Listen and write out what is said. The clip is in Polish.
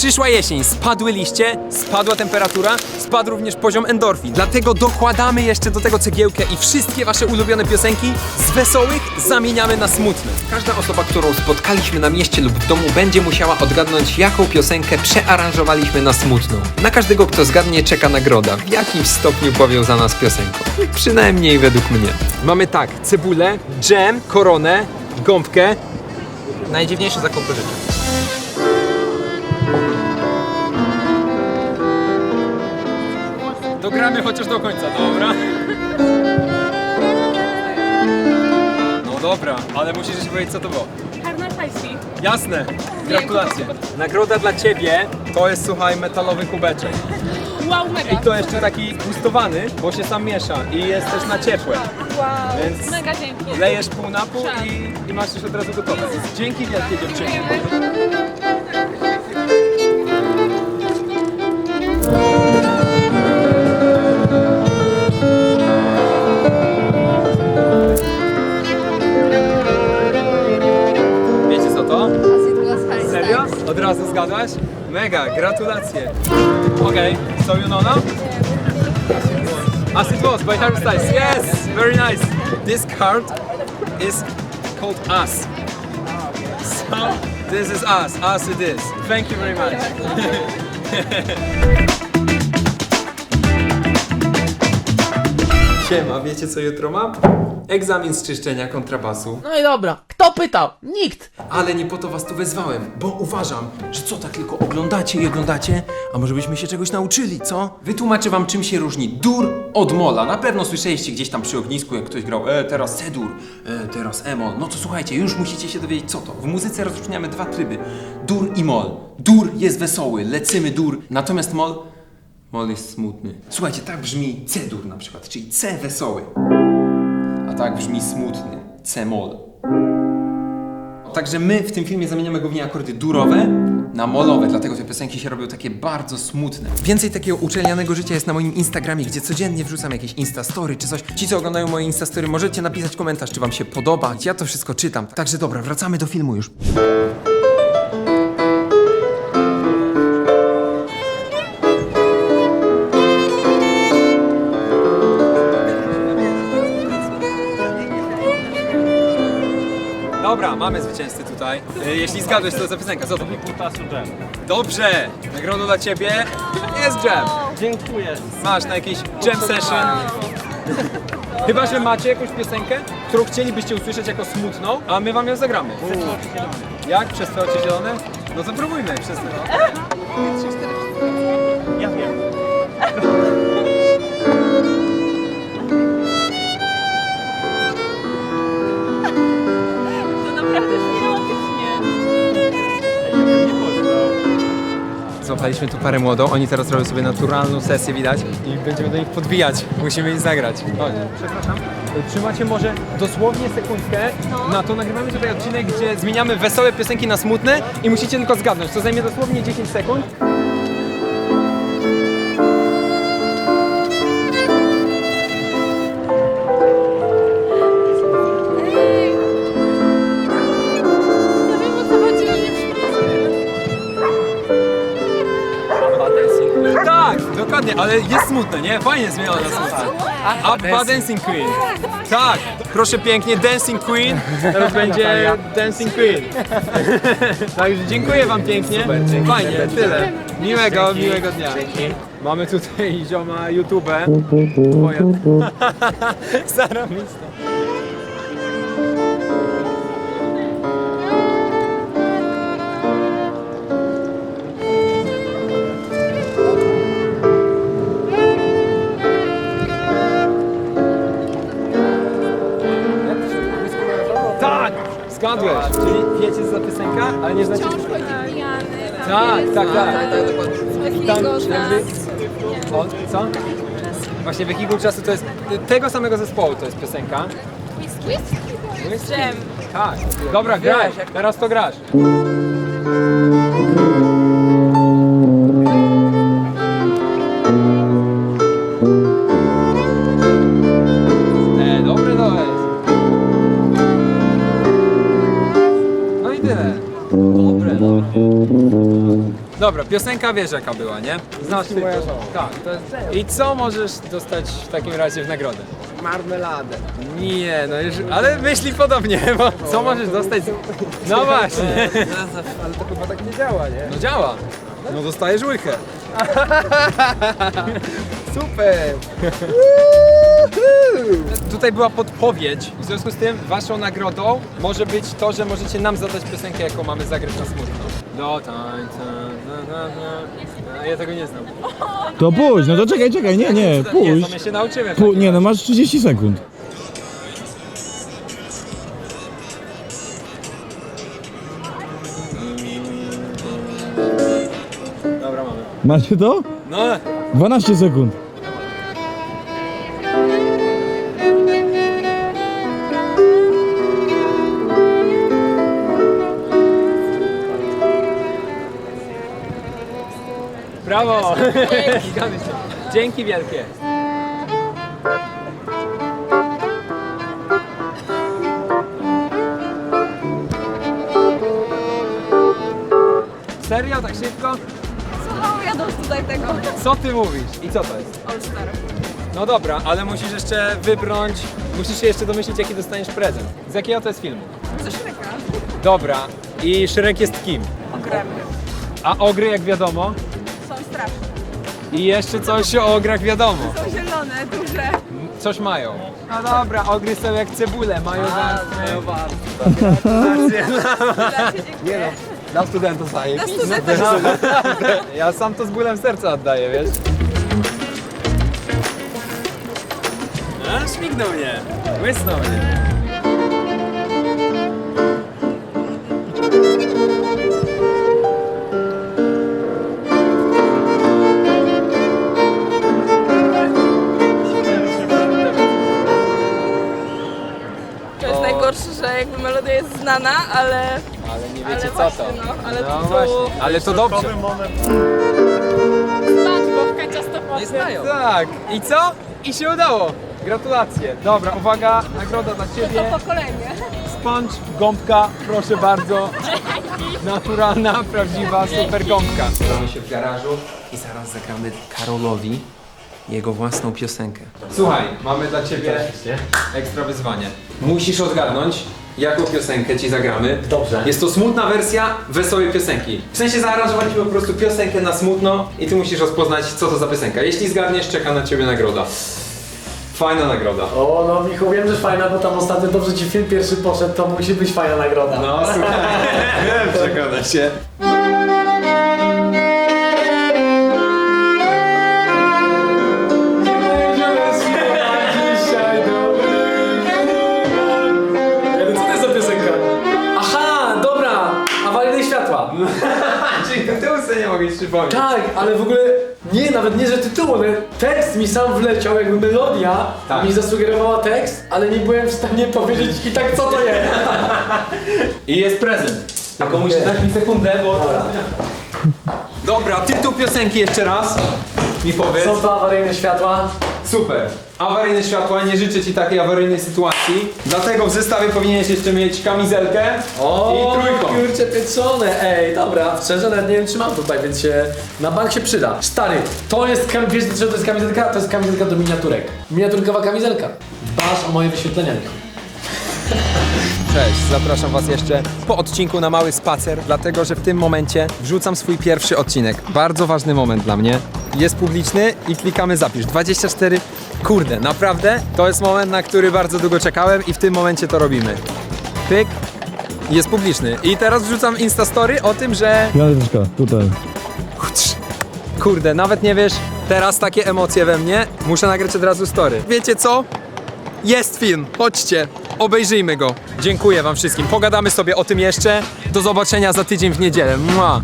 Przyszła jesień, spadły liście, spadła temperatura, spadł również poziom endorfin. Dlatego dokładamy jeszcze do tego cegiełkę i wszystkie wasze ulubione piosenki z wesołych zamieniamy na smutne. Każda osoba, którą spotkaliśmy na mieście lub w domu będzie musiała odgadnąć, jaką piosenkę przearanżowaliśmy na smutną. Na każdego, kto zgadnie, czeka nagroda, w jakimś stopniu powiązana z piosenką. Przynajmniej według mnie. Mamy tak, cebulę, dżem, koronę, gąbkę. Najdziwniejsze zakupy życia. Dogramy chociaż do końca, dobra? No dobra, ale musisz jeszcze powiedzieć co to było. Tajski. Jasne, gratulacje. Nagroda dla ciebie to jest, słuchaj, metalowy kubeczek. Wow, mega. I to jeszcze taki gustowany, bo się sam miesza i jest też na ciepłe. Wow, Więc mega dzięki. Lejesz pół na pół i, i masz już od razu gotowe. Dzięki wielkie dziewczyny. Dziękujemy. Od razu zgadłaś? Mega, gratulacje. Okay, so you know now? As it was by Harry Styles. Yes, very nice. This card is called Us. So this is us, us it is. Thank you very much. Siema, wiecie co jutro mam? Egzamin z czyszczenia kontrabasu. No i dobra, kto pytał? Nikt! Ale nie po to was tu wezwałem, bo uważam, że co tak tylko oglądacie i oglądacie, a może byśmy się czegoś nauczyli, co? Wytłumaczę wam czym się różni dur od mola. Na pewno słyszeliście gdzieś tam przy ognisku, jak ktoś grał, e, teraz C-dur, e, teraz E-mol. No to słuchajcie, już musicie się dowiedzieć co to. W muzyce rozróżniamy dwa tryby, dur i mol. Dur jest wesoły, lecymy dur, natomiast mol, mol jest smutny. Słuchajcie, tak brzmi C-dur na przykład, czyli C wesoły. A tak brzmi smutny, C-mol. Także my w tym filmie zamieniamy głównie akordy durowe na molowe, dlatego te piosenki się robią takie bardzo smutne. Więcej takiego uczelnianego życia jest na moim Instagramie, gdzie codziennie wrzucam jakieś Instastory czy coś. Ci, co oglądają moje Instastory, możecie napisać komentarz, czy wam się podoba. Ja to wszystko czytam. Także dobra, wracamy do filmu już. Dobra, mamy zwycięzcę tutaj. Y, Jeśli zgadłeś, to za piosenka, co to? Dobrze! Nagrodą dla ciebie jest jam. Dziękuję. Masz na jakiś jam session. Chyba, że macie jakąś piosenkę, którą chcielibyście usłyszeć jako smutną, a my wam ją zagramy. Jak? Przez te oczy zielone? No to próbujmy, przez te. Ja wiem. Złapaliśmy tu parę młodą, oni teraz robią sobie naturalną sesję, widać, i będziemy do nich podbijać. Musimy ich zagrać. Chodź. Przepraszam, trzymacie może dosłownie sekundkę na to. Nagrywamy tutaj odcinek, gdzie zmieniamy wesołe piosenki na smutne i musicie tylko zgadnąć. To zajmie dosłownie 10 sekund. Ale jest smutne, nie? Fajnie zmienione na smutne. Abba Dancing Queen. Tak, proszę pięknie, Dancing Queen. Teraz będzie Dancing Queen. Także dziękuję wam pięknie. Fajnie, tyle. Miłego, miłego dnia. Mamy tutaj zioma YouTube. Moja. Zarobista. Ale nie znacie Książki pijany. Tak, tak, tak. I tam jakby... O, co? Właśnie Wehikuł Czasu to jest tego samego zespołu to jest piosenka. Whisky? Dżem. Tak. Dobra, graj. Teraz to grasz. Piosenka wiesz jaka była, nie? Znasz ty moja Tak, to jest... I co możesz dostać w takim razie w nagrodę? Marmeladę. Nie, no już, ale myśli podobnie, bo co możesz dostać? No właśnie. Ale to chyba tak nie działa, nie? No działa. No dostajesz łychę. Super! Tutaj była podpowiedź. W związku z tym waszą nagrodą może być to, że możecie nam zadać piosenkę, jaką mamy zagrać na smutno. Do tańca. Na, na, na. A Ja tego nie znam. To pójdź, no to czekaj, czekaj, nie, nie, Nie, to pójdź. my się nauczymy. Pół, nie no, masz 30 sekund. Dobra, mamy. Macie to? No, 12 sekund. Brawo! Się. Dzięki wielkie. Serio? Tak szybko? Słucham, jadą tutaj tego. Co ty mówisz? I co to jest? All Star. No dobra, ale musisz jeszcze wybrnąć, musisz się jeszcze domyślić jaki dostaniesz prezent. Z jakiego to jest filmu? Ze Shreka. Dobra, i Shrek jest kim? Ogromny. A ogry jak wiadomo? I jeszcze coś o ograch wiadomo. Są zielone, duże. Coś mają. No dobra, ogry są jak cebule, mają warstwę. Dla dziękuję. Dla studenta staje. Dla studenta. Ja sam to z bólem serca oddaję, wiesz? A, śmignął mnie. Łysnął mnie. Najgorsze, że jakby melodia jest znana, ale... Ale nie Ale wiecie co właśnie, to. no, ale no to- właśnie, ale to dobrze. Ciastopodnie. znają. Tak, i co? I się udało. Gratulacje. Dobra, uwaga, nagroda dla To Ciebie. pokolenie. Sponge, gąbka, proszę bardzo. Naturalna, prawdziwa, super gąbka. Mamy się w garażu i zaraz zagramy Karolowi jego własną piosenkę. Słuchaj, mamy dla Ciebie ekstra wyzwanie. Musisz odgadnąć, jaką piosenkę Ci zagramy. Dobrze. Jest to smutna wersja wesołej piosenki. W sensie zaaranżowaliśmy po prostu piosenkę na smutno i Ty musisz rozpoznać, co to za piosenka. Jeśli zgadniesz, czeka na Ciebie nagroda. Fajna nagroda. O, no Michu, wiem, że fajna, bo tam ostatnio dobrze ci film pierwszy poszedł, to musi być fajna nagroda. No, słuchaj. Przekona się. Tak, ale w ogóle nie, nawet nie, że tytuł, ale tekst mi sam wleciał, jakby melodia Tak. mi zasugerowała tekst, ale nie byłem w stanie powiedzieć i tak co to jest. I jest prezent. Tylko musisz dać mi sekundę, bo... Dobra, tytuł piosenki jeszcze raz. Mi powiedz. Są to awaryjne światła. Super. Awaryjne światła, nie życzę Ci takiej awaryjnej sytuacji. Dlatego w zestawie powinieneś jeszcze mieć kamizelkę i trójkąt. kurczę pieczone, ej, dobra, szczerze nawet nie wiem czy mam tutaj, więc się, na bank się przyda. Stary, to jest, kam- wiesz to jest kamizelka? To jest kamizelka do miniaturek. Miniaturkowa kamizelka. Dbasz o moje wyświetlenia, Michał. Cześć, zapraszam Was jeszcze po odcinku na mały spacer, dlatego że w tym momencie wrzucam swój pierwszy odcinek. Bardzo ważny moment dla mnie. Jest publiczny i klikamy zapisz. 24. Kurde, naprawdę to jest moment, na który bardzo długo czekałem i w tym momencie to robimy. Pyk. Jest publiczny. I teraz wrzucam Instastory o tym, że Janeczka, tutaj. Kurde, nawet nie wiesz, teraz takie emocje we mnie, muszę nagrać od razu story. Wiecie co? Jest film, chodźcie, obejrzyjmy go. Dziękuję wam wszystkim, pogadamy sobie o tym jeszcze. Do zobaczenia za tydzień w niedzielę. Mua.